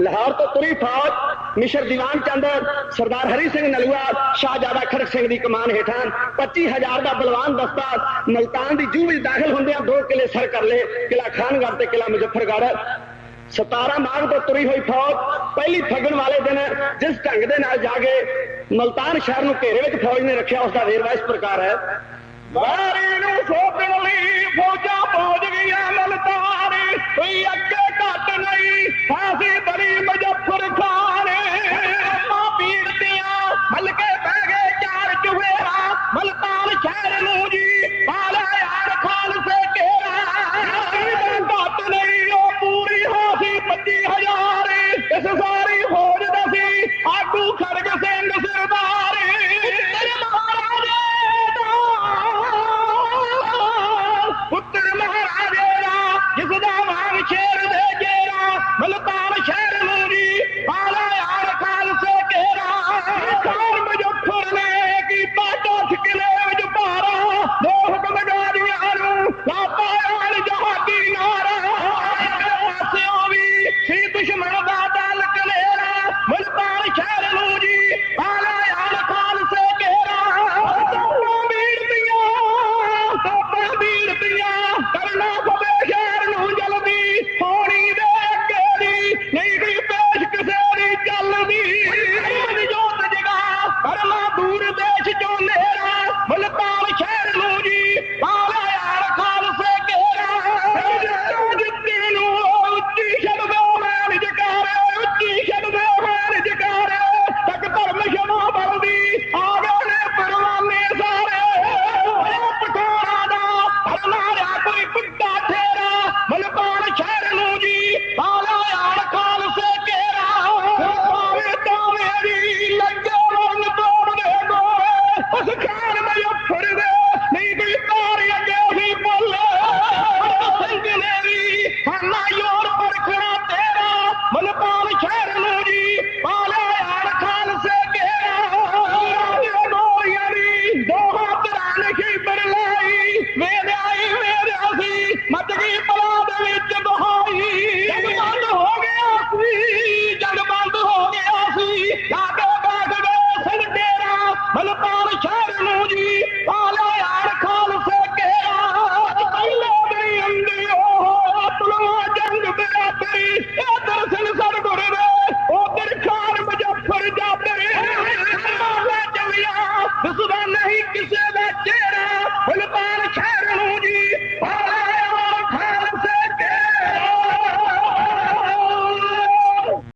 ਲਾਹੌਰ ਤੋਂ ਤੁਰੀ ਫੌਜ, ਮਿਸ਼ਰ ਦੀਵਾਨ ਚੰਦ, ਸਰਦਾਰ ਹਰੀ ਸਿੰਘ ਨਲੂਆ, ਸ਼ਾਹਜਾਦਾ ਖੜਕ ਸਿੰਘ ਦੀ ਕਮਾਨ ਹੇਠਾਂ 25000 ਦਾ ਬਲਵਾਨ ਦਸਤਾ, ਮਲਤਾਨ ਦੀ ਜੂ ਵਿੱਚ ਦਾਖਲ ਹੁੰਦਿਆਂ ਦੋ ਕਿਲੇ ਸਰ ਕਰ ਲਏ ਕਿਲਾ ਖਾਨਗੜ ਤੇ ਕਿਲਾ ਮੁਜ਼ਫਰਗੜ੍ਹ। 17 ਮਾਰਚ ਤੋਂ ਤੁਰੀ ਹੋਈ ਫੌਜ, ਪਹਿਲੀ ਫਗਣ ਵਾਲੇ ਦਿਨ ਜਿਸ ਢੰਗ ਦੇ ਨਾਲ ਜਾ ਕੇ ਮਲਤਾਨ ਸ਼ਹਿਰ ਨੂੰ ਘੇਰੇ ਵਿੱਚ ਫੌਜ ਨੇ ਰੱਖਿਆ ਉਸ ਦਾ ਵੇਰਵਾ ਇਸ ਪ੍ਰਕਾਰ ਹੈ। ਵਾਰੀ বাবু খড়গ সেন সরদারে পুত্র মহারাজে রা ਖਾਲਸਾਨ ਸ਼ਹਿਰ ਨੂੰ ਜੀ ਪਾਲੇ ਯਾਰ ਖਾਲਸੇ ਕੇਰਾ ਗੋਲੀਆਂ ਦੀ ਦੋਹਾਂ ਭਰਾ ਨੇ ਖੀਬਰ ਲਾਈ। ਮੇਰੇ ਆਈ ਮੇਰੇ ਅਸੀਂ ਮੱਚ ਗਈ ਪਲਾ ਦੇ ਵਿੱਚ ਬਹਾਈ ਜਗ ਬੰਦ ਹੋ ਗਿਆ ਸੀ, ਜਗ ਬੰਦ ਹੋ ਗਿਆ ਸੀ। ਸਾਡੇ ਬਾਗ ਦੇ ਸਿਰ ਡੇਰਾ ਮਲਪਾਲ ਸ਼ਹਿਰ ਨੂੰ ਜੀ ਪਾਲੇ ਯਾਰ ਖਾਲਸੇ ਕੇਰਾ ਪਹਿਲੇ ਦੇ ਅੰਦੇ ਉਹ ਤਲਵਾ ਜੰਗ ਬਰਾਬਰੀ